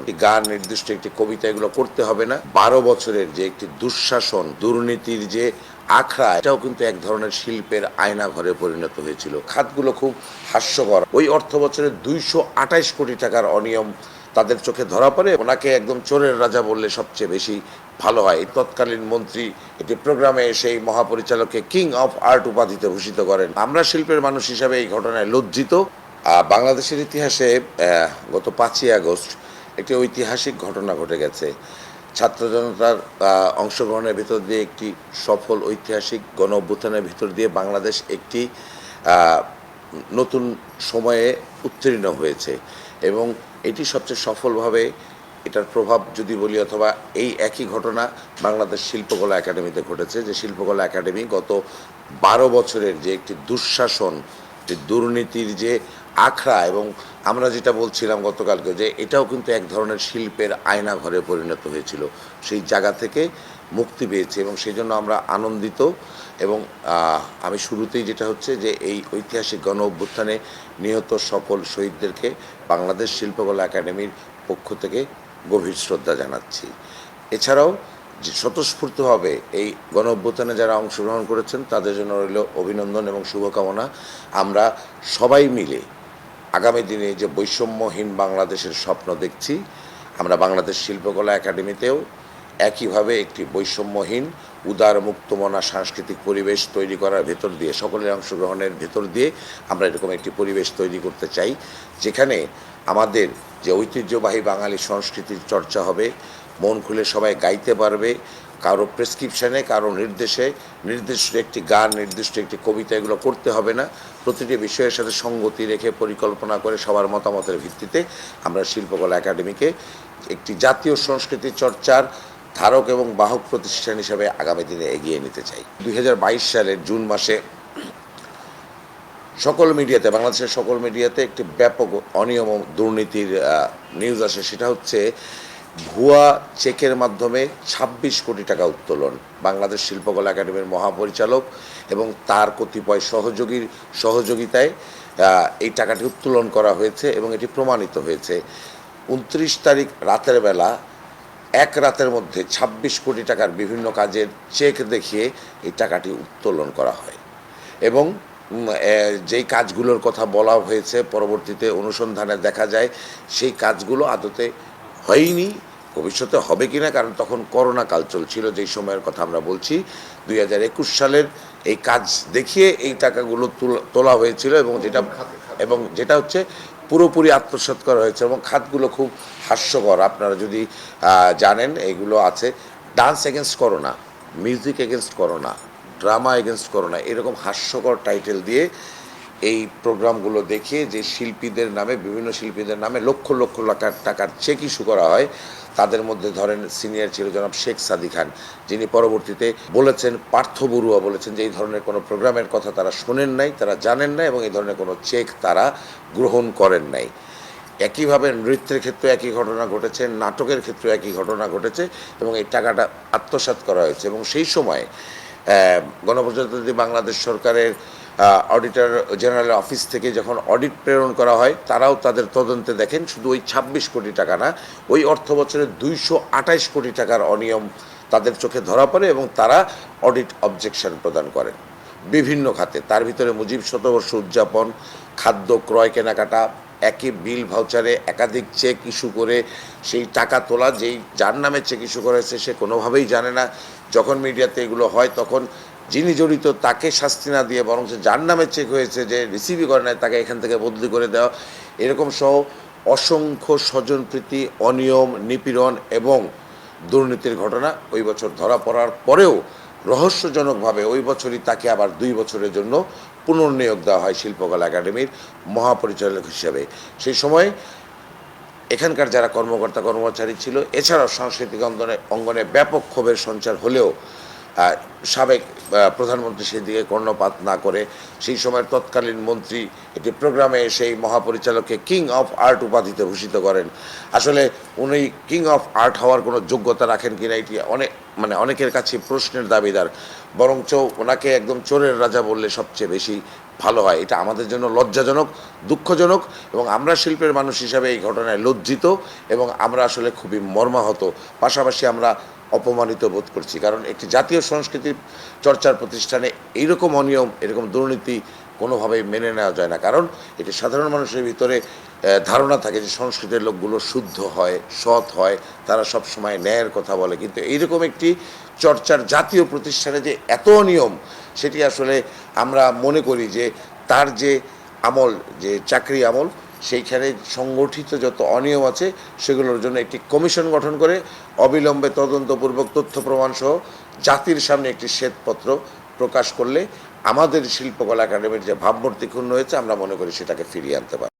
একটি গান নির্দিষ্ট একটি কবিতা এগুলো করতে হবে না। বারো বছরের যে একটি দুঃশাসন, দুর্নীতির যে আখড়া, এটাও কিন্তু এক ধরনের শিল্পের আয়না ঘরে পরিণত হয়েছিল। খাতগুলো খুব হাস্যকর। ওই অর্থ বছরে দুইশো আঠাইশ কোটি টাকার অনিয়ম তাদের চোখে ধরা পড়ে। ওনাকে একদম চোরের রাজা বললে সবচেয়ে বেশি ভালো হয়। তৎকালীন মন্ত্রী একটি প্রোগ্রামে এসে এই মহাপরিচালককে কিং অফ আর্ট উপাধিতে ভূষিত করেন। আমরা শিল্পের মানুষ হিসাবে এই ঘটনায় লজ্জিত। বাংলাদেশের ইতিহাসে গত পাঁচই আগস্ট একটি ঐতিহাসিক ঘটনা ঘটে গেছে। ছাত্র জনতার অংশগ্রহণের ভিতর দিয়ে একটি সফল ঐতিহাসিক গণ অভ্যুত্থানের ভিতর দিয়ে বাংলাদেশ একটি নতুন সময়ে উত্তীর্ণ হয়েছে। এবং এটি সবচেয়ে সফলভাবে এটার প্রভাব যদি বলি অথবা এই একই ঘটনা বাংলাদেশ শিল্পকলা একাডেমিতে ঘটেছে, যে শিল্পকলা একাডেমি গত বারো বছরের যে একটি দুঃশাসন, যে দুর্নীতির যে আখড়া এবং আমরা যেটা বলছিলাম গতকালকে যে এটাও কিন্তু এক ধরনের শিল্পের আয়না ঘরে পরিণত হয়েছিল। সেই জায়গা থেকে মুক্তি পেয়েছে এবং সেই জন্য আমরা আনন্দিত এবং আমি শুরুতেই যেটা হচ্ছে যে এই ঐতিহাসিক গণ অভ্যুত্থানে নিহত সকল শহীদদেরকে বাংলাদেশ শিল্পকলা একাডেমির পক্ষ থেকে গভীর শ্রদ্ধা জানাচ্ছি। এছাড়াও যে স্বতঃস্ফূর্তভাবে এই গণ অভ্যুত্থানে যারা অংশগ্রহণ করেছেন তাদের জন্য রইল অভিনন্দন এবং শুভকামনা। আমরা সবাই মিলে আগামী দিনে যে বৈষম্যহীন বাংলাদেশের স্বপ্ন দেখছি, আমরা বাংলাদেশ শিল্পকলা একাডেমিতেও একইভাবে একটি বৈষম্যহীন উদার মুক্তমনা সাংস্কৃতিক পরিবেশ তৈরি করার ভেতর দিয়ে, সকলের অংশগ্রহণের ভেতর দিয়ে আমরা এরকম একটি পরিবেশ তৈরি করতে চাই, যেখানে আমাদের যে ঐতিহ্যবাহী বাঙালি সংস্কৃতির চর্চা হবে, মন খুলে সবাই গাইতে পারবে কারও প্রেসক্রিপশনে কারও নির্দেশে, নির্দিষ্ট একটি গান, নির্দিষ্ট একটি কবিতা এগুলো করতে হবে না। প্রতিটি বিষয়ের সাথে সঙ্গতি রেখে পরিকল্পনা করে সবার মতামতের ভিত্তিতে আমরা শিল্পকলা একাডেমিকে একটি জাতীয় সংস্কৃতি চর্চার ধারক এবং বাহক প্রতিষ্ঠান হিসেবে আগামী দিনে এগিয়ে নিতে চাই। দুই হাজার বাইশ সালের জুন মাসে সকল মিডিয়াতে, বাংলাদেশের সকল মিডিয়াতে একটি ব্যাপক অনিয়ম দুর্নীতির নিউজ আসে। সেটা হচ্ছে ভুয়া চেকের মাধ্যমে ২৬ কোটি টাকা উত্তোলন। বাংলাদেশ শিল্পকলা একাডেমির মহাপরিচালক এবং তার কতিপয় সহযোগীর সহযোগিতায় এই টাকাটি উত্তোলন করা হয়েছে এবং এটি প্রমাণিত হয়েছে। উনত্রিশ তারিখ রাতের বেলা, এক রাতের মধ্যে ২৬ কোটি টাকার বিভিন্ন কাজের চেক দেখিয়ে এই টাকাটি উত্তোলন করা হয়। এবং যেই কাজগুলোর কথা বলা হয়েছে, পরবর্তীতে অনুসন্ধানে দেখা যায়, সেই কাজগুলো আদতে হয়নি, ভবিষ্যতে হবে কিনা, কারণ তখন করোনা কাল চলছিল, যেই সময়ের কথা আমরা বলছি, দুই হাজার একুশ সালের এই কাজ দেখিয়ে এই টাকাগুলো তুল- হয়েছিল এবং যেটা এবং যেটা হচ্ছে পুরোপুরি আত্মসাৎ করা হয়েছে এবং খাতগুলো খুব হাস্যকর। আপনারা যদি জানেন এইগুলো আছে, dance against Corona music against Corona drama against Corona এরকম হাস্যকর টাইটেল দিয়ে এই প্রোগ্রামগুলো দেখিয়ে যে শিল্পীদের নামে, বিভিন্ন শিল্পীদের নামে লক্ষ লক্ষ টাকার টাকার চেক ইস্যু করা হয়। তাদের মধ্যে ধরেন সিনিয়র ছিল জনাব শেখ সাদি খান, যিনি পরবর্তীতে বলেছেন, পার্থ বড়ুয়া বলেছেন যে এই ধরনের কোনো প্রোগ্রামের কথা তারা শোনেন নাই, তারা জানেন না এবং এই ধরনের কোনো চেক তারা গ্রহণ করেন নাই। একইভাবে নৃত্যের ক্ষেত্রে একই ঘটনা ঘটেছে, নাটকের ক্ষেত্রে একই ঘটনা ঘটেছে এবং এই টাকাটা আত্মসাৎ করা হয়েছে এবং সেই সময় গণপ্রজাতন্ত্রী বাংলাদেশ সরকারের অডিটর জেনারেল অফিস থেকে যখন অডিট প্রেরণ করা হয়, তারাও তাদের তদন্তে দেখেন শুধু ওই ছাব্বিশ কোটি টাকা না, ওই অর্থ বছরে দুইশো কোটি টাকার অনিয়ম তাদের চোখে ধরা পড়ে এবং তারা অডিট অবজেকশন প্রদান করেন। বিভিন্ন খাতে। তার ভিতরে মুজিব শতবর্ষ উদযাপন, খাদ্য, ক্রয়, কেনাকাটা একই বিল ভাউচারে একাধিক চেক ইস্যু করে সেই টাকা তোলা, যেই যার নামে চেক ইস্যু করেছে সে কোনোভাবেই জানে না। যখন মিডিয়াতে এগুলো হয়, তখন যিনি জড়িত তাকে শাস্তি না দিয়ে বরং যার নামে চেক হয়েছে যে রিসিভই করে নেয় তাকে এখান থেকে বদলি করে দেওয়া। এরকম সহ অসংখ্য স্বজনপ্রীতি অনিয়ম, নিপীড়ন এবং দুর্নীতির ঘটনা ওই বছর ধরা পড়ার পরেও রহস্যজনকভাবে ওই বছরই তাকে আবার দুই বছরের জন্য পুনর্নিয়োগ দেওয়া হয় শিল্পকলা একাডেমির মহাপরিচালক হিসেবে। সেই সময় এখানকার যারা কর্মকর্তা কর্মচারী ছিল, এছাড়াও সাংস্কৃতিক অঙ্গনে অঙ্গনে ব্যাপক ক্ষোভের সঞ্চার হলেও সাবেক প্রধানমন্ত্রী সেদিকে কর্ণপাত না করে সেই সময়ের তৎকালীন মন্ত্রী একটি প্রোগ্রামে সেই মহাপরিচালককে কিং অফ আর্ট উপাধিতে ভূষিত করেন। আসলে উনি কিং অফ আর্ট হওয়ার কোনো যোগ্যতা রাখেন কিনা এটি অনেক মানে অনেকের কাছে প্রশ্নের দাবিদার। বরঞ্চ ওনাকে একদম চোরের রাজা বললে সবচেয়ে বেশি ভালো হয়। এটা আমাদের জন্য লজ্জাজনক, দুঃখজনক এবং আমরা শিল্পের মানুষ হিসাবে এই ঘটনায় লজ্জিত এবং আমরা আসলে খুবই মর্মাহত। পাশাপাশি আমরা অপমানিত বোধ করছি। কারণ একটি জাতীয় সংস্কৃতির চর্চার প্রতিষ্ঠানে এইরকম অনিয়ম, এরকম দুর্নীতি কোনোভাবেই মেনে নেওয়া যায় না। কারণ এটি সাধারণ মানুষের ভিতরে ধারণা থাকে যে সংস্কৃতির লোকগুলো শুদ্ধ হয়, সৎ হয়, তারা সব সময় ন্যায়ের কথা বলে। কিন্তু এইরকম একটি চর্চার জাতীয় প্রতিষ্ঠানে যে এত অনিয়ম, সেটি আসলে আমরা মনে করি যে তার যে আমল, যে চাকরি আমল সেইখানে সংগঠিত যত অনিয়ম আছে, সেগুলোর জন্য একটি কমিশন গঠন করে অবিলম্বে তদন্তপূর্বক তথ্য প্রমাণ সহ জাতির সামনে একটি শ্বেতপত্র প্রকাশ করলে আমাদের শিল্পকলা একাডেমির যে ভাবমূর্তি ক্ষুণ্ণ হয়েছে, আমরা মনে করি সেটাকে ফিরিয়ে আনতে পারি